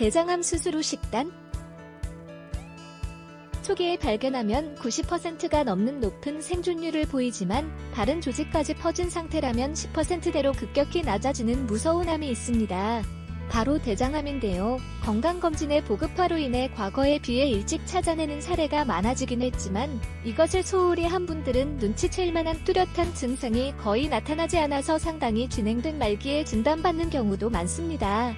대장암 수술 후 식단 초기에 발견하면 90%가 넘는 높은 생존율을 보이지만 다른 조직까지 퍼진 상태라면 10%대로 급격히 낮아지는 무서운 암이 있습니다. 바로 대장암인데요. 건강검진의 보급화로 인해 과거에 비해 일찍 찾아내는 사례가 많아지긴 했지만 이것을 소홀히 한 분들은 눈치챌 만한 뚜렷한 증상이 거의 나타나지 않아서 상당히 진행된 말기에 진단받는 경우도 많습니다.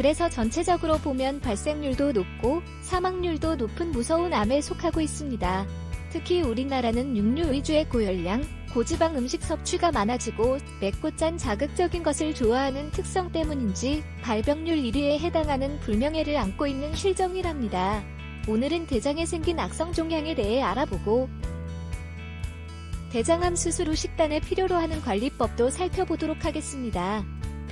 그래서 전체적으로 보면 발생률도 높고 사망률도 높은 무서운 암에 속하고 있습니다. 특히 우리나라는 육류 위주의 고열량, 고지방 음식 섭취가 많아지고 맵고 짠 자극적인 것을 좋아하는 특성 때문인지 발병률 1위에 해당하는 불명예를 안고 있는 실정이랍니다. 오늘은 대장에 생긴 악성 종양에 대해 알아보고 대장암 수술 후 식단에 필요로 하는 관리법도 살펴보도록 하겠습니다.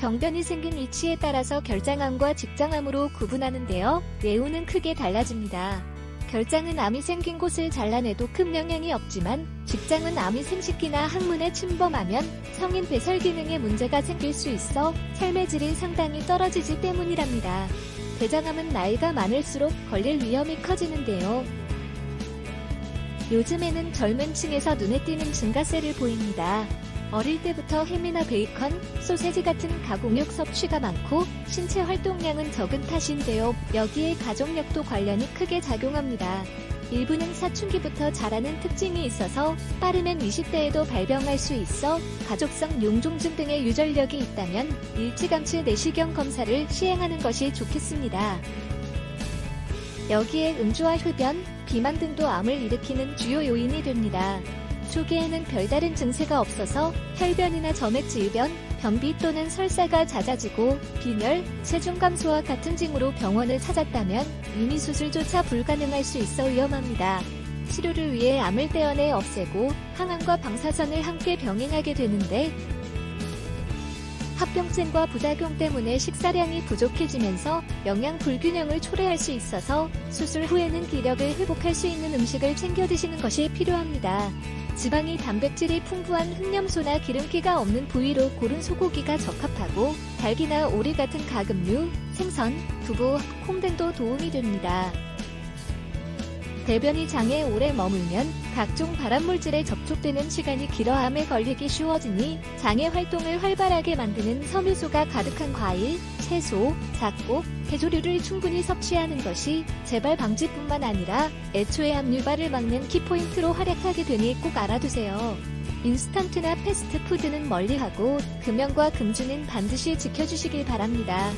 병변이 생긴 위치에 따라서 결장암과 직장암으로 구분하는데요. 예우는 크게 달라집니다. 결장은 암이 생긴 곳을 잘라내도 큰 영향이 없지만 직장은 암이 생식기나 항문에 침범하면 성인 배설 기능에 문제가 생길 수 있어 삶의 질이 상당히 떨어지지 때문이랍니다. 대장암은 나이가 많을수록 걸릴 위험이 커지는데요. 요즘에는 젊은 층에서 눈에 띄는 증가세를 보입니다. 어릴 때부터 햄이나 베이컨, 소세지 같은 가공육 섭취가 많고 신체 활동량은 적은 탓인데요. 여기에 가족력도 관련이 크게 작용합니다. 일부는 사춘기부터 자라는 특징이 있어서 빠르면 20대에도 발병할 수 있어 가족성 용종증 등의 유전력이 있다면 일찌감치 내시경 검사를 시행하는 것이 좋겠습니다. 여기에 음주와 흡연, 비만 등도 암을 일으키는 주요 요인이 됩니다. 초기에는 별다른 증세가 없어서 혈변이나 점액질변, 변비 또는 설사가 잦아지고 빈혈, 체중 감소와 같은 징후로 병원을 찾았다면 이미 수술조차 불가능할 수 있어 위험합니다. 치료를 위해 암을 떼어내 없애고 항암과 방사선을 함께 병행하게 되는데 합병증과 부작용 때문에 식사량이 부족해지면서 영양 불균형을 초래할 수 있어서 수술 후에는 기력을 회복할 수 있는 음식을 챙겨 드시는 것이 필요합니다. 지방이 단백질이 풍부한 흑염소나 기름기가 없는 부위로 고른 소고기가 적합하고 닭이나 오리 같은 가금류, 생선, 두부, 콩 등도 도움이 됩니다. 대변이 장에 오래 머물면 각종 발암물질에 접촉되는 시간이 길어 암에 걸리기 쉬워지니 장의 활동을 활발하게 만드는 섬유소가 가득한 과일, 채소, 잡곡, 해조류를 충분히 섭취하는 것이 재발 방지뿐만 아니라 애초에 암 유발을 막는 키포인트로 활약하게 되니 꼭 알아두세요. 인스턴트나 패스트푸드는 멀리하고 금연과 금주는 반드시 지켜주시길 바랍니다.